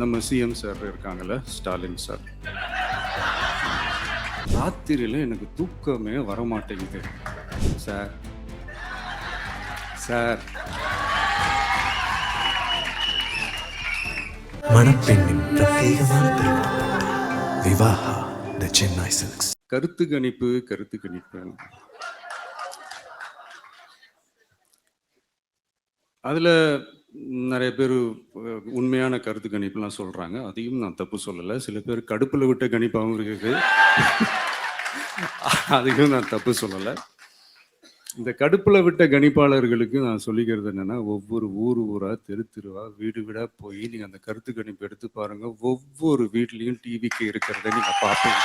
நம்ம CM sir இருக்காங்கல்ல Stalin sir ராத்திரியில் எனக்கு தூக்கமே வர மாட்டேங்குது சார் சார் மணப்பெண்ணின் பிரத்யேகமான விவாஹா த சென்னை சில்க்ஸ் கருத்து கணிப்பு கருத்து கணிப்பு. அதுல நிறைய பேர் உண்மையான கருத்து கணிப்புலாம் சொல்கிறாங்க அதையும் நான் தப்பு சொல்லலை. சில பேர் கடுப்பில் விட்ட கணிப்பாகவும் இருக்குது. அதையும் நான் தப்பு சொல்லலை. இந்த கடுப்பில் விட்ட கணிப்பாளர்களுக்கு நான் சொல்லிக்கிறது என்னன்னா ஒவ்வொரு ஊர் ஊராக தெரு தெருவாக வீடு வீடாக போய் நீங்கள் அந்த கருத்து கணிப்பு எடுத்து பாருங்கள் ஒவ்வொரு வீட்லேயும் டிவிக்கு இருக்கிறத நீங்கள் பார்ப்பீங்க.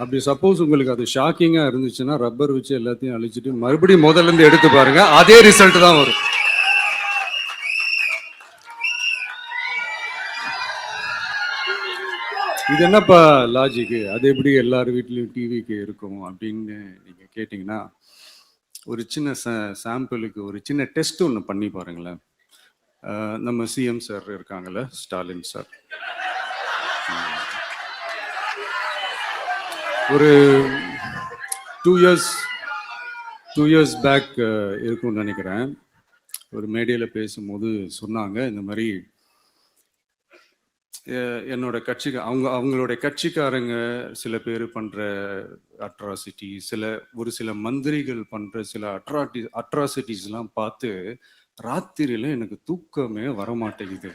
அப்படி சப்போஸ் உங்களுக்கு அது ஷாக்கிங்காக இருந்துச்சுன்னா ரப்பர் வச்சு எல்லாத்தையும் அழிச்சிட்டு மறுபடியும் முதல்ல இருந்து எடுத்து பாருங்க அதே ரிசல்ட் தான் வரும். இது என்னப்பா லாஜிக்கு அது எப்படி எல்லார் வீட்லேயும் டிவிக்கு இருக்கும் அப்படின்னு நீங்கள் கேட்டிங்கன்னா ஒரு சின்ன ச சாம்பிளுக்கு ஒரு சின்ன டெஸ்ட் ஒன்று பண்ணி பாருங்களேன். நம்ம சிஎம் சார் இருக்காங்கல்ல ஸ்டாலின் சார் ஒரு two years two years back இருக்கும்னு நினைக்கிறேன். ஒரு மேடையில் பேசும்போது சொன்னாங்க இந்த மாதிரி என்னோட கட்சிக்கு அவங்க அவங்களுடைய கட்சிக்காரங்க சில பேர் பண்ணுற அட்ராசிட்டி சில ஒரு சில மந்திரிகள் பண்ணுற சில அட்ராட்டி அட்ராசிட்டிஸ்லாம் பார்த்து ராத்திரியில் எனக்கு தூக்கமே வர மாட்டேங்குது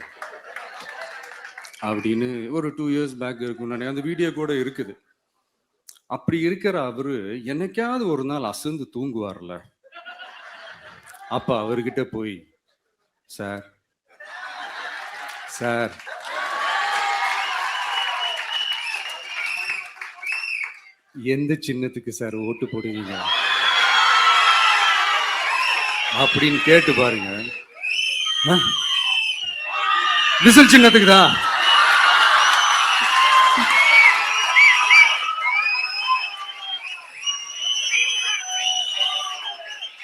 அப்படின்னு ஒரு டூ இயர்ஸ் பேக் இருக்கும்னு நினைக்கிறேன். அந்த வீடியோ கூட இருக்குது. அப்படி இருக்கிற அவரு என்னைக்காவது ஒரு நாள் அசந்து தூங்குவார்ல. அப்ப அவர்கிட்ட போய் சார் சார் எந்த சின்னத்துக்கு சார் ஓட்டு போடுவீங்க? அப்படின்னு கேட்டு பாருங்க. ஆ? விசில் சின்னத்துக்கு தான்.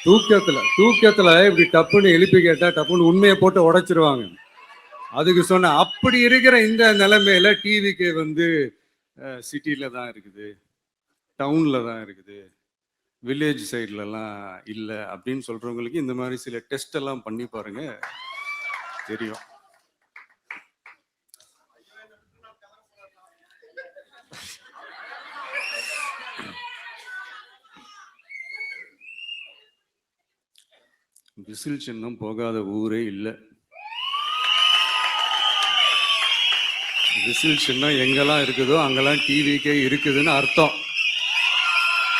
தூக்கத்துல தூக்கத்துல இப்படி டப்புன்னு எழுப்பி கேட்டா டப்புன்னு உண்மையை போட்டு உடைச்சிருவாங்க. அதுக்கு சொன்ன அப்படி இருக்கிற இந்த நிலைமையில டிவிக்கு வந்து சிட்டில தான் இருக்குது. டவுன்ல தான் இருக்குது. வில்லேஜ் சைட்லலாம் இல்லை அப்படின்னு சொல்றவங்களுக்கு இந்த மாதிரி சில டெஸ்ட் எல்லாம் பண்ணி பாருங்க. தெரியும். விசில் சின்னம் போகாத ஊரே இல்லை. விசில் சின்னம் எங்கெல்லாம் இருக்குதோ அங்கெல்லாம் டிவிக்கே இருக்குதுன்னு அர்த்தம்.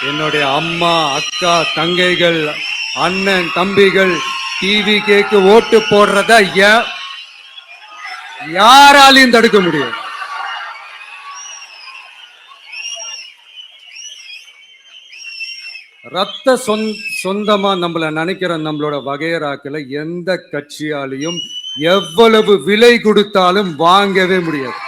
என்னுடைய அம்மா அக்கா தங்கைகள் அண்ணன் தம்பிகள் டிவி கேக்கு ஓட்டு போடுறத யா- யாராலையும் தடுக்க முடியும் ரத்த சொந் சொந்தமா நம்மள நினைக்கிற நம்மளோட வகையராக்கில் எந்த கட்சியாலையும் எவ்வளவு விலை கொடுத்தாலும் வாங்கவே முடியாது.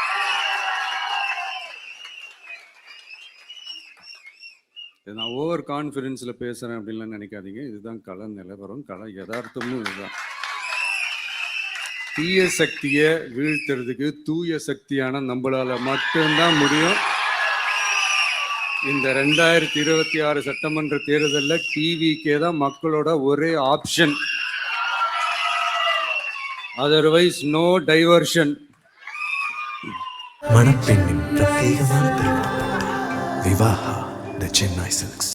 நான் ஓவர் கான்ஃபிடென்ஸில் பேசுகிறேன் அப்படின்லாம் நினைக்காதீங்க. இதுதான் கள நிலவரம். கள யதார்த்தமும் இதுதான். தீய சக்தியை வீழ்த்துறதுக்கு தூய சக்தியான நம்மளால மட்டும்தான் முடியும். இந்த ரெண்டாயிரத்தி இருபத்தி ஆறு சட்டமன்ற தேர்தலில் டிவிக்கே தான் மக்களோட ஒரே ஆப்ஷன் அதர்வைஸ் நோ டைவர்ஷன் மணப்பெண்ணின் பிரத்யேகமான விவாஹா த சென்னை சில்க்ஸ்.